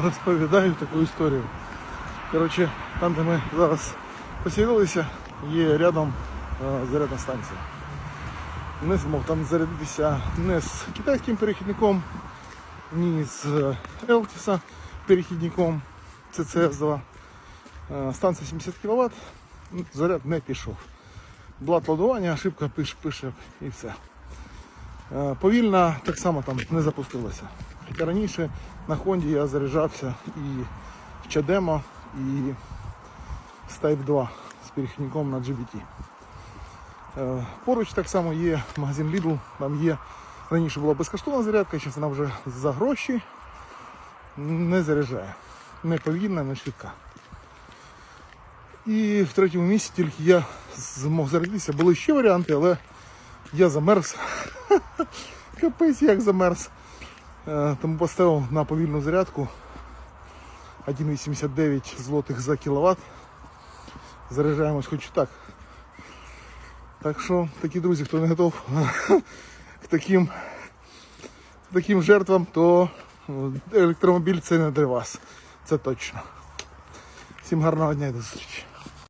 розповідаю таку історію. Коротше, там, де ми зараз поселилися, є рядом е, зарядна станція. Не змог там зарядитися не з китайським перехідником, ні з Елтіса перехідником CCS2. Е, Станція 70 кВт, заряд не пішов. Блат ладування, ошибка пише, пише і все. Е, Повільно так само там не запустилося. Хоча раніше на Хонді я заряджався і в Чадемо, і з Type 2 з перехідником на GBT. Е, Поруч так само є магазин Lidl, там є. Раніше була безкоштовна зарядка, зараз вона вже за гроші не заряджає. Не повільна, не швидка. І в третьому місці тільки я змог зарядитися. Були ще варіанти, але я замерз. Капець як замерз. Е, Тому поставив на повільну зарядку 1,89 злотих за кіловат. Заряджаємось хоч так. Так що, такі друзі, хто не готов к таким, таким жертвам, то електромобіль це не для вас. Це точно. Всім гарного дня і до зустрічі.